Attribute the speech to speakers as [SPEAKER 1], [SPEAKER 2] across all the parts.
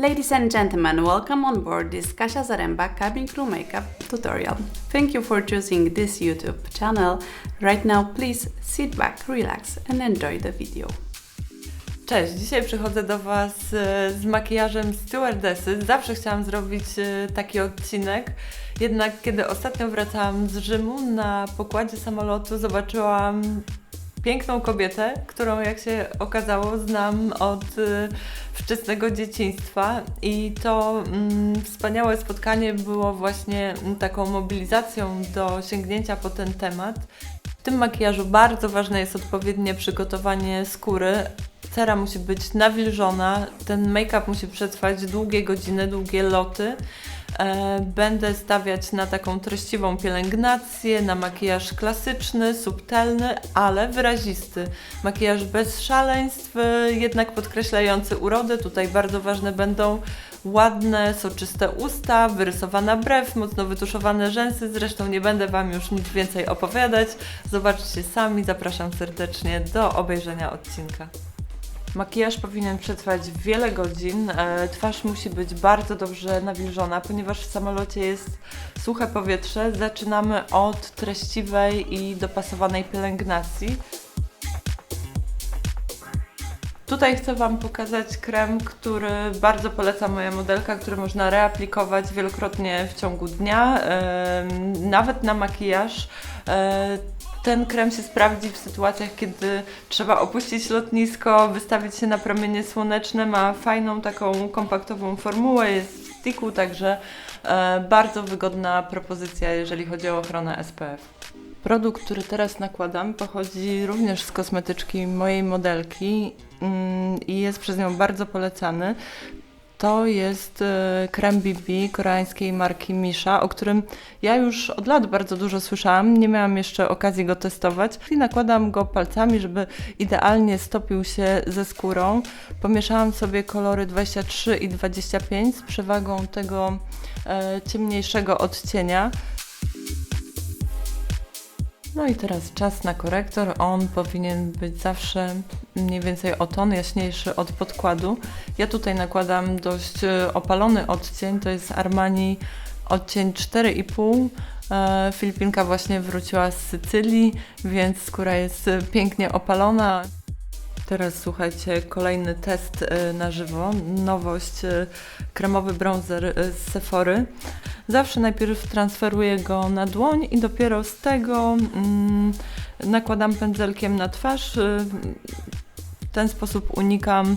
[SPEAKER 1] Ladies and gentlemen, welcome on board this Kasia Zaremba cabin crew makeup tutorial. Thank you for choosing this YouTube channel. Right now, please sit back, relax and enjoy the video.
[SPEAKER 2] Cześć, dzisiaj przychodzę do Was e, z makijażem stewardessy. Zawsze chciałam zrobić e, taki odcinek, jednak kiedy ostatnio wracałam z Rzymu na pokładzie samolotu zobaczyłam piękną kobietę, którą jak się okazało znam od e, wczesnego dzieciństwa i to mm, wspaniałe spotkanie było właśnie mm, taką mobilizacją do sięgnięcia po ten temat. W tym makijażu bardzo ważne jest odpowiednie przygotowanie skóry. Cera musi być nawilżona, ten make-up musi przetrwać długie godziny, długie loty. E, Będę stawiać na taką treściwą pielęgnację, na makijaż klasyczny, subtelny, ale wyrazisty. Makijaż bez szaleństw, jednak podkreślający urodę. Tutaj bardzo ważne będą ładne, soczyste usta, wyrysowana brew, mocno wytuszowane rzęsy. Zresztą nie będę Wam już nic więcej opowiadać. Zobaczcie sami, zapraszam serdecznie do obejrzenia odcinka. Makijaż powinien przetrwać wiele godzin. E, Twarz musi być bardzo dobrze nawilżona, ponieważ w samolocie jest suche powietrze. Zaczynamy od treściwej i dopasowanej pielęgnacji. Tutaj chcę Wam pokazać krem, który bardzo poleca moja modelka, który można reaplikować wielokrotnie w ciągu dnia, nawet na makijaż. E, Ten krem się sprawdzi w sytuacjach, kiedy trzeba opuścić lotnisko, wystawić się na promienie słoneczne. Ma fajną taką kompaktową formułę, jest w sticku, także e, bardzo wygodna propozycja, jeżeli chodzi o ochronę SPF. Produkt, który teraz nakładam, pochodzi również z kosmetyczki mojej modelki mm, i jest przez nią bardzo polecany. To jest e, krem BB koreańskiej marki Misha, o którym ja już od lat bardzo dużo słyszałam. Nie miałam jeszcze okazji go testować. I nakładam go palcami, żeby idealnie stopił się ze skórą. Pomieszałam sobie kolory 23 i 25 z przewagą tego e, ciemniejszego odcienia. No i teraz czas na korektor. On powinien być zawsze mniej więcej o ton jaśniejszy od podkładu. Ja tutaj nakładam dość e, opalony odcień, to jest Armani odcień 4,5. E, Filipinka właśnie wróciła z Sycylii, więc skóra jest pięknie opalona. Teraz słuchajcie, kolejny test e, na żywo. Nowość, e, kremowy bronzer e, z Sephory. Zawsze najpierw transferuję go na dłoń i dopiero z tego mm, nakładam pędzelkiem na twarz. Y, W ten sposób unikam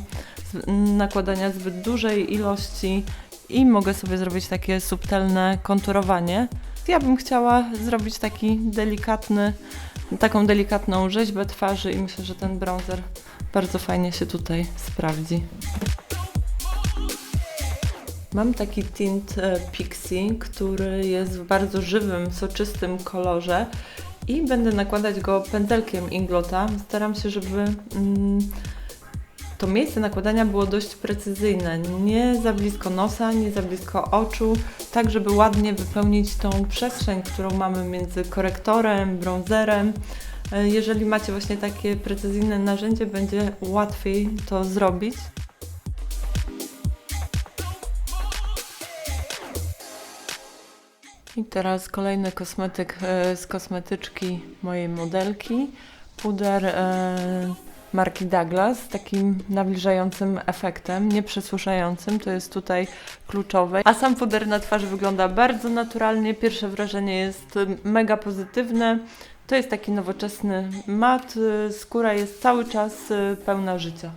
[SPEAKER 2] nakładania zbyt dużej ilości i mogę sobie zrobić takie subtelne konturowanie. Ja bym chciała zrobić taki delikatny, taką delikatną rzeźbę twarzy i myślę, że ten bronzer bardzo fajnie się tutaj sprawdzi. Mam taki tint e, Pixie, który jest w bardzo żywym, soczystym kolorze i będę nakładać go pędzelkiem Inglota. Staram się, żeby mm, to miejsce nakładania było dość precyzyjne. Nie za blisko nosa, nie za blisko oczu, tak żeby ładnie wypełnić tą przestrzeń, którą mamy między korektorem, bronzerem. E, Jeżeli macie właśnie takie precyzyjne narzędzie, będzie łatwiej to zrobić. I teraz kolejny kosmetyk e, z kosmetyczki mojej modelki. Puder e, marki Douglas z takim nawilżającym efektem, nieprzesuszającym, to jest tutaj kluczowe. A sam puder na twarzy wygląda bardzo naturalnie. Pierwsze wrażenie jest mega pozytywne. To jest taki nowoczesny mat. e, Skóra jest cały czas e, pełna życia.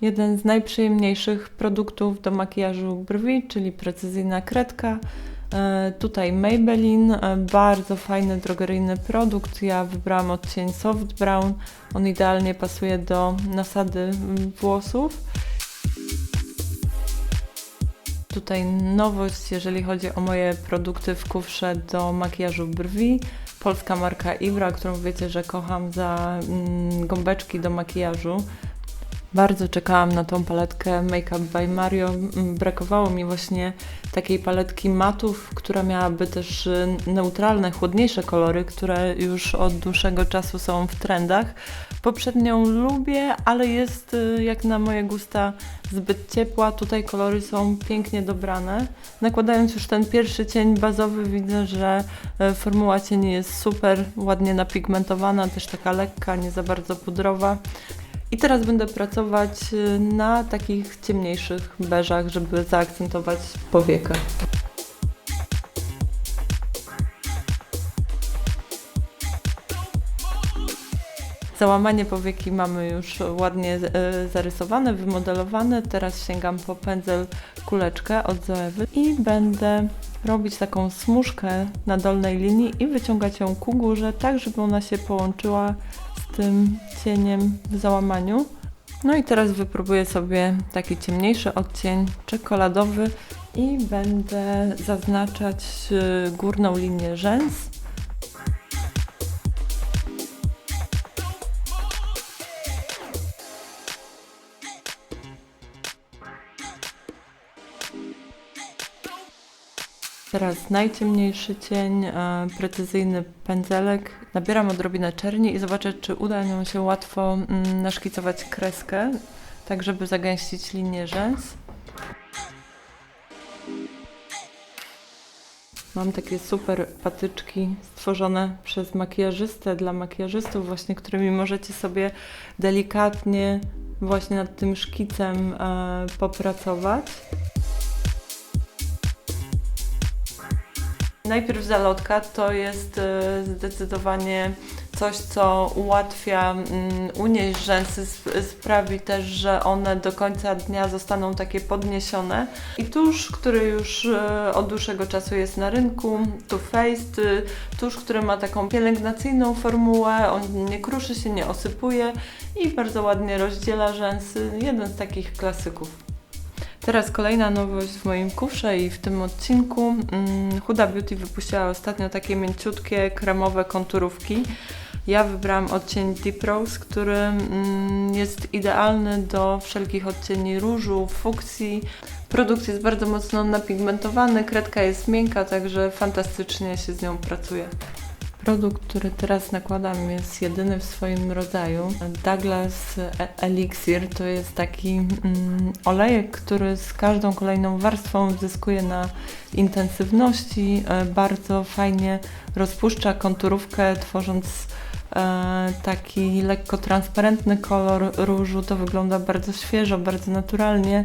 [SPEAKER 2] Jeden z najprzyjemniejszych produktów do makijażu brwi, czyli precyzyjna kredka. E, Tutaj Maybelline, e, bardzo fajny drogeryjny produkt. Ja wybrałam odcień Soft Brown. On idealnie pasuje do nasady włosów. Tutaj nowość, jeżeli chodzi o moje produkty w kufrze do makijażu brwi. Polska marka Ibra, którą wiecie, że kocham za mm, gąbeczki do makijażu. Bardzo czekałam na tą paletkę Make Up by Mario. Mm, Brakowało mi właśnie takiej paletki matów, która miałaby też y, neutralne, chłodniejsze kolory, które już od dłuższego czasu są w trendach. Poprzednią lubię, ale jest y, jak na moje gusta zbyt ciepła. Tutaj kolory są pięknie dobrane. Nakładając już ten pierwszy cień bazowy widzę, że y, formuła cieni jest super ładnie napigmentowana, też taka lekka, nie za bardzo pudrowa. I teraz będę pracować y, na takich ciemniejszych beżach, żeby zaakcentować powiekę. Załamanie powieki mamy już ładnie e, zarysowane, wymodelowane. Teraz sięgam po pędzel kuleczkę od Zoewy i będę robić taką smużkę na dolnej linii i wyciągać ją ku górze, tak żeby ona się połączyła z tym cieniem w załamaniu. No i teraz wypróbuję sobie taki ciemniejszy odcień czekoladowy i będę zaznaczać e, górną linię rzęs. Teraz najciemniejszy cień, e, precyzyjny pędzelek. Nabieram odrobinę czerni i zobaczę, czy uda mi się łatwo mm, naszkicować kreskę, tak żeby zagęścić linię rzęs. Mam takie super patyczki stworzone przez makijażystę dla makijażystów, właśnie którymi możecie sobie delikatnie właśnie nad tym szkicem e, popracować. Najpierw zalotka to jest e, zdecydowanie coś, co ułatwia mm, unieść rzęsy, sp- sprawi też, że one do końca dnia zostaną takie podniesione. I tusz, który już e, od dłuższego czasu jest na rynku, Too Faced, y, tusz, który ma taką pielęgnacyjną formułę, on nie kruszy się, nie osypuje i bardzo ładnie rozdziela rzęsy. Jeden z takich klasyków. Teraz kolejna nowość w moim kufrze i w tym odcinku. Mm, Huda Beauty wypuściła ostatnio takie mięciutkie, kremowe konturówki. Ja wybrałam odcień Deep Rose, który mm, jest idealny do wszelkich odcieni różu, fuksji. Produkt jest bardzo mocno napigmentowany, kredka jest miękka, także fantastycznie się z nią pracuje. Produkt, który teraz nakładam jest jedyny w swoim rodzaju. Douglas Elixir to jest taki mm, olejek, który z każdą kolejną warstwą zyskuje na intensywności. E, bardzo fajnie rozpuszcza konturówkę, tworząc e, taki lekko transparentny kolor różu. To wygląda bardzo świeżo, bardzo naturalnie.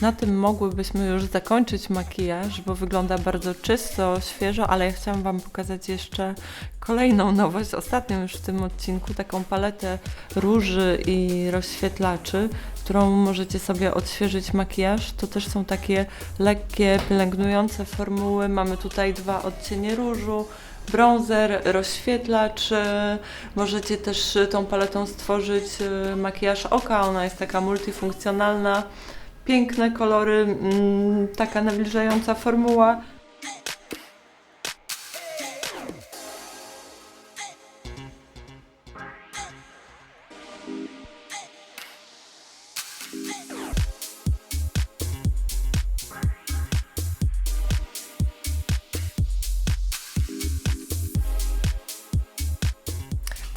[SPEAKER 2] Na tym mogłybyśmy już zakończyć makijaż, bo wygląda bardzo czysto, świeżo, ale ja chciałam Wam pokazać jeszcze kolejną nowość, ostatnią już w tym odcinku, taką paletę róży i rozświetlaczy, którą możecie sobie odświeżyć makijaż. To też są takie lekkie, pielęgnujące formuły. Mamy tutaj dwa odcienie różu, bronzer, rozświetlacz. Możecie też tą paletą stworzyć e, makijaż oka, ona jest taka multifunkcjonalna piękne kolory, mm, taka nawilżająca formuła.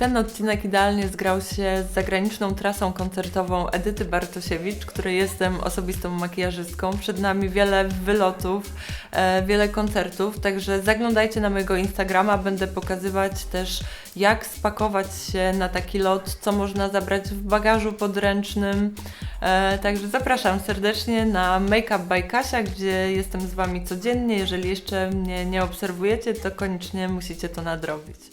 [SPEAKER 2] Ten odcinek idealnie zgrał się z zagraniczną trasą koncertową Edyty Bartosiewicz, której jestem osobistą makijażystką. Przed nami wiele wylotów, e, wiele koncertów, także zaglądajcie na mojego Instagrama, będę pokazywać też jak spakować się na taki lot, co można zabrać w bagażu podręcznym. E, także zapraszam serdecznie na Make Up by Kasia, gdzie jestem z Wami codziennie. Jeżeli jeszcze mnie nie obserwujecie, to koniecznie musicie to nadrobić.